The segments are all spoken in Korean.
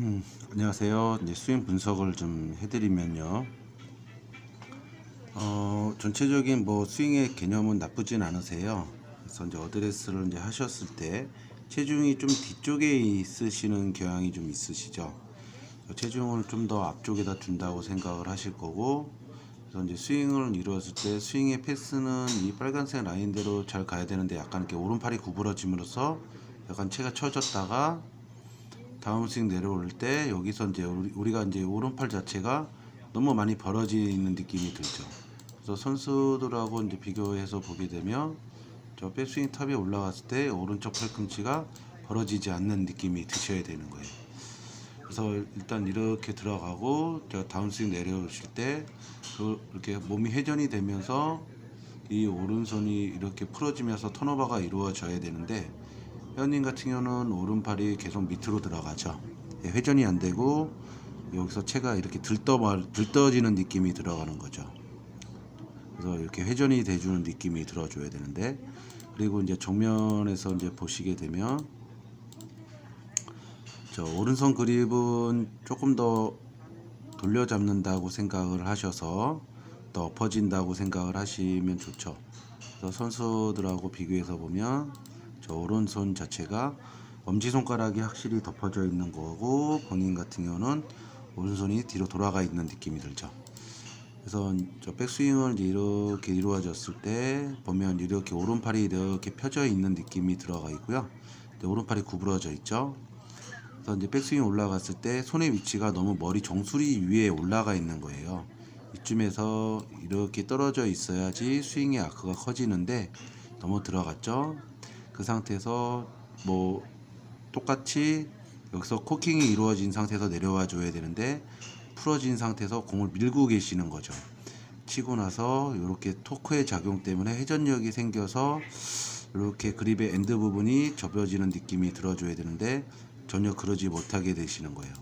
음, 안녕하세요. 이제 스윙 분석을 좀 해드리면요. 어, 전체적인 뭐 스윙의 개념은 나쁘진 않으세요. 그래서 이제 어드레스를 이제 하셨을 때 체중이 좀 뒤쪽에 있으시는 경향이 좀 있으시죠. 체중을 좀 더 앞쪽에다 둔다고 생각을 하실 거고, 그래서 이제 스윙을 이루었을 때 스윙의 패스는 이 빨간색 라인대로 잘 가야 되는데 약간 이렇게 오른팔이 구부러짐으로써 약간 체가 처졌다가 다음 스윙 내려올 때 여기서 이제 우리- 우리가 이제 오른팔 자체가 너무 많이 벌어지는 느낌이 들죠. 그래서 선수들하고 이제 비교해서 보게 되면 저 백스윙 탑에 올라갔을 때 오른쪽 팔꿈치가 벌어지지 않는 느낌이 드셔야 되는 거예요. 그래서 일단 이렇게 들어가고 저 다운스윙 내려오실 때그 이렇게 몸이 회전이 되면서 이 오른손이 이렇게 풀어지면서 턴오버가 이루어져야 되는데 회원님 같은 경우는 오른팔이 계속 밑으로 들어가죠. 예, 회전이 안 되고 여기서 체가 이렇게 들떠 들떠지는 느낌이 들어가는 거죠. 그래서 이렇게 회전이 돼주는 느낌이 들어줘야 되는데 그리고 이제 정면에서 이제 보시게 되면 저 오른손 그립은 조금 더 돌려 잡는다고 생각을 하셔서 더 엎어진다고 생각을 하시면 좋죠. 그래서 선수들하고 비교해서 보면 저 오른손 자체가 엄지손가락이 확실히 덮어져 있는 거고 본인 같은 경우는 오른손이 뒤로 돌아가 있는 느낌이 들죠. 그래서 저 백스윙을 이렇게 이루어졌을 때 보면 이렇게 오른팔이 이렇게 펴져 있는 느낌이 들어가 있고요. 오른팔이 구부러져 있죠. 그래서 이제 백스윙 올라갔을 때 손의 위치가 너무 머리 정수리 위에 올라가 있는 거예요. 이쯤에서 이렇게 떨어져 있어야지 스윙의 아크가 커지는데 너무 들어갔죠. 그 상태에서 뭐 똑같이 여기서 코킹이 이루어진 상태에서 내려와 줘야 되는데 풀어진 상태에서 공을 밀고 계시는 거죠. 치고 나서 이렇게 토크의 작용 때문에 회전력이 생겨서 이렇게 그립의 엔드 부분이 접어지는 느낌이 들어줘야 되는데 전혀 그러지 못하게 되시는 거예요.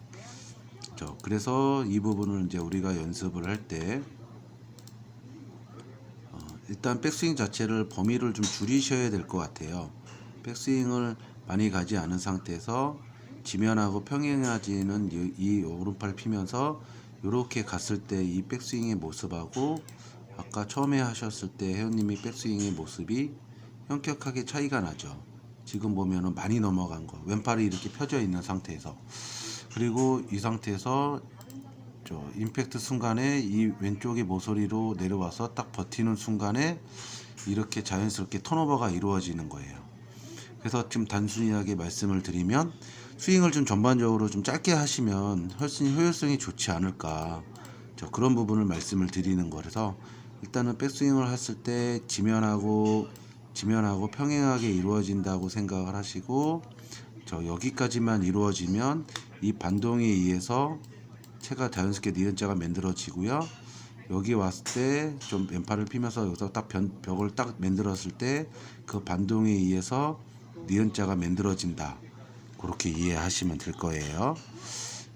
저 그래서 이 부분을 이제 우리가 연습을 할때 어, 일단 백스윙 자체를 범위를 좀 줄이셔야 될 것 같아요. 백스윙을 많이 가지 않은 상태에서 지면하고 평행하지는 이, 이 오른팔 피면서 이렇게 갔을 때 이 백스윙의 모습하고 아까 처음에 하셨을 때 회원님이 백스윙의 모습이 현격하게 차이가 나죠. 지금 보면은 많이 넘어간 거. 왼팔이 이렇게 펴져 있는 상태에서. 그리고 이 상태에서 저 임팩트 순간에 이 왼쪽의 모서리로 내려와서 딱 버티는 순간에 이렇게 자연스럽게 턴오버가 이루어지는 거예요. 그래서 지금 단순하게 말씀을 드리면 스윙을 좀 전반적으로 좀 짧게 하시면 훨씬 효율성이 좋지 않을까. 저 그런 부분을 말씀을 드리는 거라서 일단은 백스윙을 했을 때 지면하고 지면하고 평행하게 이루어진다고 생각을 하시고 저 여기까지만 이루어지면 이 반동에 의해서 체가 자연스럽게 니은자가 만들어지고요. 여기 왔을 때 좀 왼팔을 피면서 여기서 딱 변, 벽을 딱 만들었을 때 그 반동에 의해서 니은자가 만들어진다. 그렇게 이해하시면 될 거예요.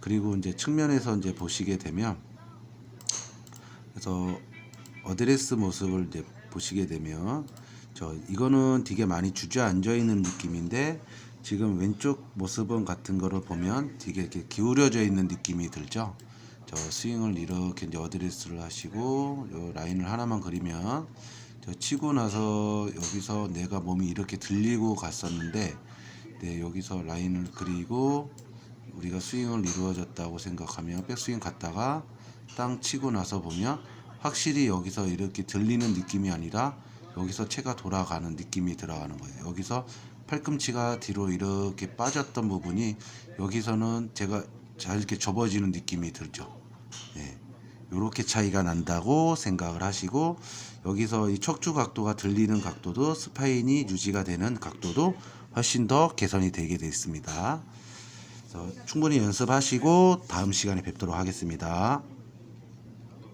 그리고 이제 측면에서 이제 보시게 되면 그래서 어드레스 모습을 이제 보시게 되면 저 이거는 되게 많이 주저앉아 있는 느낌인데 지금 왼쪽 모습은 같은 거를 보면 되게 이렇게 기울여져 있는 느낌이 들죠. 저 스윙을 이렇게 이제 어드레스를 하시고 요 라인을 하나만 그리면 저 치고 나서 여기서 내가 몸이 이렇게 들리고 갔었는데 네, 여기서 라인을 그리고 우리가 스윙을 이루어졌다고 생각하면 백스윙 갔다가 땅 치고 나서 보면 확실히 여기서 이렇게 들리는 느낌이 아니라 여기서 체가 돌아가는 느낌이 들어가는 거예요. 여기서 팔꿈치가 뒤로 이렇게 빠졌던 부분이 여기서는 제가 잘 이렇게 접어지는 느낌이 들죠. 네. 이렇게 차이가 난다고 생각을 하시고 여기서 이 척추 각도가 들리는 각도도 스파인이 유지가 되는 각도도 훨씬 더 개선이 되게 되어 있습니다. 충분히 연습하시고 다음 시간에 뵙도록 하겠습니다.